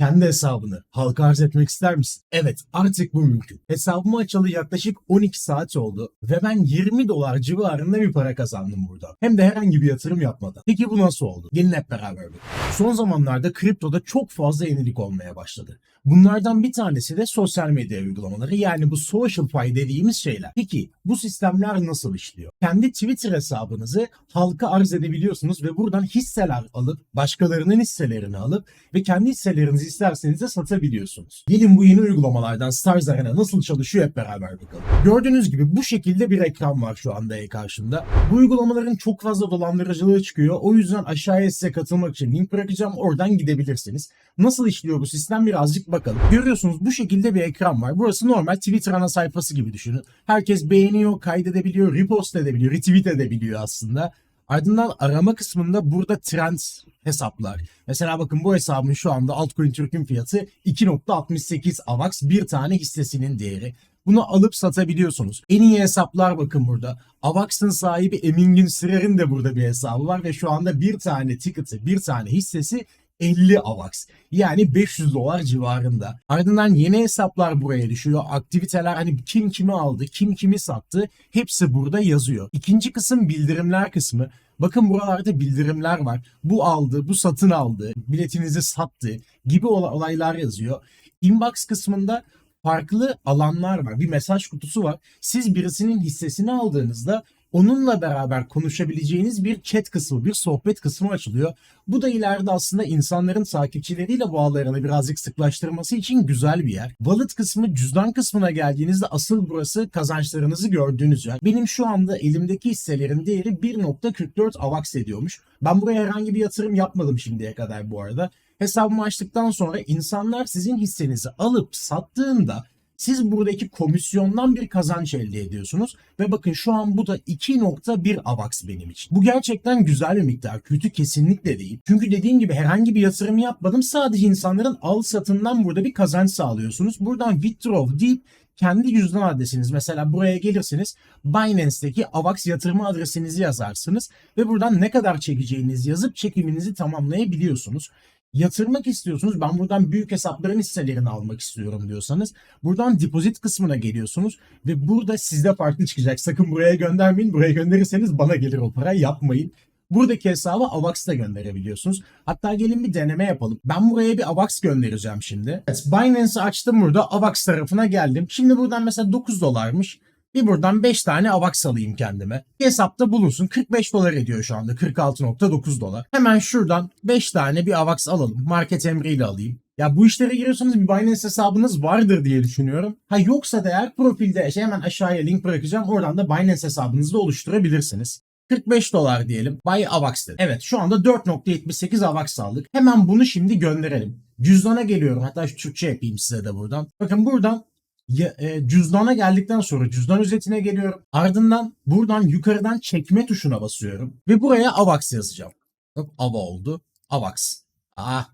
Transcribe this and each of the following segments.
Kendi hesabını halka arz etmek ister misin? Evet artık bu mümkün. Hesabımı açalı yaklaşık 12 saat oldu ve ben 20 dolar civarında bir para kazandım burada. Hem de herhangi bir yatırım yapmadan. Peki bu nasıl oldu? Gelin hep beraber bakalım. Son zamanlarda kriptoda çok fazla yenilik olmaya başladı. Bunlardan bir tanesi de sosyal medya uygulamaları yani bu social fi dediğimiz şeyler. Peki bu sistemler nasıl işliyor? Kendi Twitter hesabınızı halka arz edebiliyorsunuz ve buradan hisseler alıp başkalarının hisselerini alıp ve kendi hisselerinizi isterseniz de satabiliyorsunuz. Gelin bu yeni uygulamalardan Stars Arena nasıl çalışıyor hep beraber bakalım. Gördüğünüz gibi bu şekilde bir ekran var şu anda karşımda. Bu uygulamaların çok fazla dolandırıcılığı çıkıyor. O yüzden aşağıya size katılmak için link bırakacağım. Oradan gidebilirsiniz. Nasıl işliyor bu sistem birazcık bakalım. Görüyorsunuz bu şekilde bir ekran var. Burası normal Twitter ana sayfası gibi düşünün. Herkes beğeniyor, kaydedebiliyor, repost edebiliyor, retweet edebiliyor aslında. Ardından arama kısmında burada trend hesaplar. Mesela bakın bu hesabın şu anda altcoin Türk'ün fiyatı 2.68 AVAX bir tane hissesinin değeri. Bunu alıp satabiliyorsunuz. En iyi hesaplar bakın burada. Avax'ın sahibi Emin Gün Sürer'in de burada bir hesabı var ve şu anda bir tane ticket'ı, bir tane hissesi 50 AVAX. Yani 500 dolar civarında. Ardından yeni hesaplar buraya düşüyor. Aktiviteler hani kim kimi aldı, kim kimi sattı hepsi burada yazıyor. İkinci kısım bildirimler kısmı. Bakın buralarda bildirimler var. Bu aldı, bu satın aldı, biletinizi sattı gibi olay- olaylar yazıyor. Inbox kısmında farklı alanlar var. Bir mesaj kutusu var. Siz birisinin hissesini aldığınızda onunla beraber konuşabileceğiniz bir chat kısmı, bir sohbet kısmı açılıyor. Bu da ileride aslında insanların takipçileriyle bağlarını birazcık sıklaştırması için güzel bir yer. Wallet kısmı, cüzdan kısmına geldiğinizde asıl burası kazançlarınızı gördüğünüz yer. Benim şu anda elimdeki hisselerin değeri 1.44 AVAX ediyormuş. Ben buraya herhangi bir yatırım yapmadım şimdiye kadar bu arada. Hesabımı açtıktan sonra insanlar sizin hissenizi alıp sattığında siz buradaki komisyondan bir kazanç elde ediyorsunuz. Ve bakın şu an bu da 2.1 AVAX benim için. Bu gerçekten güzel bir miktar. Kötü kesinlikle değil. Çünkü dediğim gibi herhangi bir yatırım yapmadım. Sadece insanların al satından burada bir kazanç sağlıyorsunuz. Buradan withdraw deyip kendi cüzdan adresiniz mesela buraya gelirsiniz Binance'deki AVAX yatırma adresinizi yazarsınız ve buradan ne kadar çekeceğinizi yazıp çekiminizi tamamlayabiliyorsunuz yatırmak istiyorsunuz. Ben buradan büyük hesapların hisselerini almak istiyorum diyorsanız buradan depozit kısmına geliyorsunuz ve burada sizde farklı çıkacak. Sakın buraya göndermeyin. Buraya gönderirseniz bana gelir o para. Yapmayın. Buradaki hesabı AVAX'ta gönderebiliyorsunuz. Hatta gelin bir deneme yapalım. Ben buraya bir AVAX göndereceğim şimdi. Evet, Binance'ı açtım burada. AVAX tarafına geldim. Şimdi buradan mesela 9 dolarmış. Bir buradan 5 tane AVAX alayım kendime. Hesapta bulunsun. 45 dolar ediyor şu anda. 46.9 dolar. Hemen şuradan 5 tane bir AVAX alalım. Market emriyle alayım. Ya bu işlere giriyorsanız bir Binance hesabınız vardır diye düşünüyorum. Ha yoksa da eğer profilde şey hemen aşağıya link bırakacağım. Oradan da Binance hesabınızı da oluşturabilirsiniz. 45 dolar diyelim. Buy AVAX dedim. Evet şu anda 4.78 AVAX aldık. Hemen bunu şimdi gönderelim. Cüzdana geliyorum. Hatta şu Türkçe yapayım size de buradan. Bakın buradan ya- e, cüzdana geldikten sonra cüzdan özetine geliyorum. Ardından buradan yukarıdan çekme tuşuna basıyorum. Ve buraya AVAX yazacağım. Hop AVA oldu. AVAX. Ah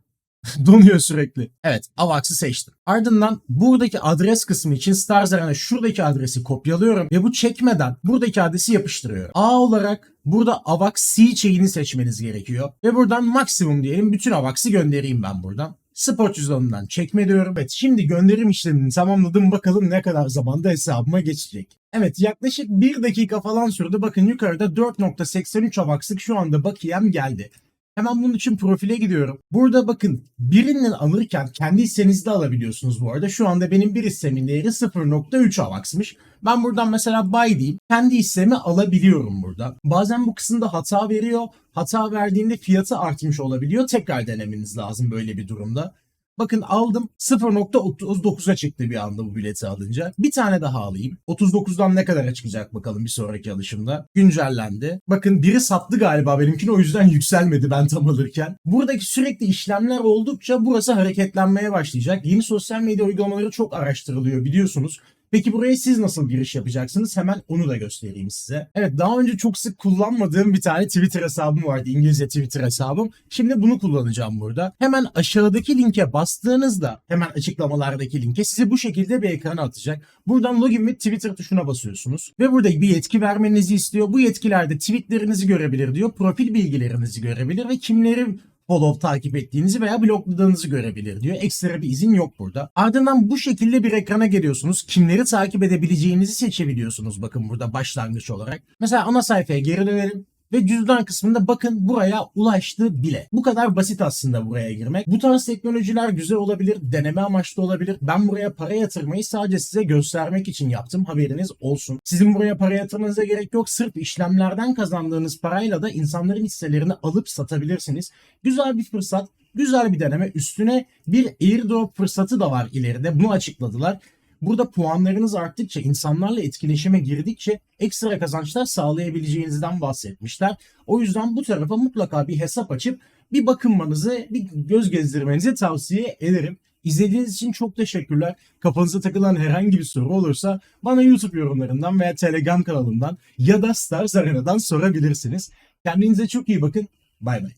Donuyor sürekli. Evet AVAX'ı seçtim. Ardından buradaki adres kısmı için Stars Arena şuradaki adresi kopyalıyorum ve bu çekmeden buradaki adresi yapıştırıyorum. A olarak burada AVAX C chain'i seçmeniz gerekiyor. Ve buradan maksimum diyelim bütün AVAX'ı göndereyim ben buradan. Spot cüzdanından çekme diyorum. Evet şimdi gönderim işlemini tamamladım. Bakalım ne kadar zamanda hesabıma geçecek. Evet yaklaşık 1 dakika falan sürdü. Bakın yukarıda 4.83 AVAX'lık şu anda bakiyem geldi. Hemen bunun için profile gidiyorum. Burada bakın birinden alırken kendi hissenizi de alabiliyorsunuz bu arada. Şu anda benim bir hissemin değeri 0.3 AVAX'mış. Ben buradan mesela buy diyeyim. Kendi hissemi alabiliyorum burada. Bazen bu kısımda hata veriyor. Hata verdiğinde fiyatı artmış olabiliyor. Tekrar denemeniz lazım böyle bir durumda. Bakın aldım 0.39'a çıktı bir anda bu bileti alınca. Bir tane daha alayım. 39'dan ne kadara çıkacak bakalım bir sonraki alışımda. Güncellendi. Bakın biri sattı galiba benimkini o yüzden yükselmedi ben tam alırken. Buradaki sürekli işlemler oldukça burası hareketlenmeye başlayacak. Yeni sosyal medya uygulamaları çok araştırılıyor biliyorsunuz. Peki buraya siz nasıl giriş yapacaksınız? Hemen onu da göstereyim size. Evet daha önce çok sık kullanmadığım bir tane Twitter hesabım vardı. İngilizce Twitter hesabım. Şimdi bunu kullanacağım burada. Hemen aşağıdaki linke bastığınızda hemen açıklamalardaki linke sizi bu şekilde bir ekrana atacak. Buradan login ve Twitter tuşuna basıyorsunuz. Ve burada bir yetki vermenizi istiyor. Bu yetkilerde tweetlerinizi görebilir diyor. Profil bilgilerinizi görebilir ve kimleri follow takip ettiğinizi veya blokladığınızı görebilir diyor. Ekstra bir izin yok burada. Ardından bu şekilde bir ekrana geliyorsunuz. Kimleri takip edebileceğinizi seçebiliyorsunuz bakın burada başlangıç olarak. Mesela ana sayfaya geri dönelim ve cüzdan kısmında bakın buraya ulaştı bile. Bu kadar basit aslında buraya girmek. Bu tarz teknolojiler güzel olabilir, deneme amaçlı olabilir. Ben buraya para yatırmayı sadece size göstermek için yaptım. Haberiniz olsun. Sizin buraya para yatırmanıza gerek yok. Sırf işlemlerden kazandığınız parayla da insanların hisselerini alıp satabilirsiniz. Güzel bir fırsat. Güzel bir deneme. Üstüne bir airdrop fırsatı da var ileride. Bunu açıkladılar. Burada puanlarınız arttıkça, insanlarla etkileşime girdikçe ekstra kazançlar sağlayabileceğinizden bahsetmişler. O yüzden bu tarafa mutlaka bir hesap açıp bir bakınmanızı, bir göz gezdirmenizi tavsiye ederim. İzlediğiniz için çok teşekkürler. Kafanıza takılan herhangi bir soru olursa bana YouTube yorumlarından veya Telegram kanalımdan ya da Stars Arena'dan sorabilirsiniz. Kendinize çok iyi bakın. Bay bay.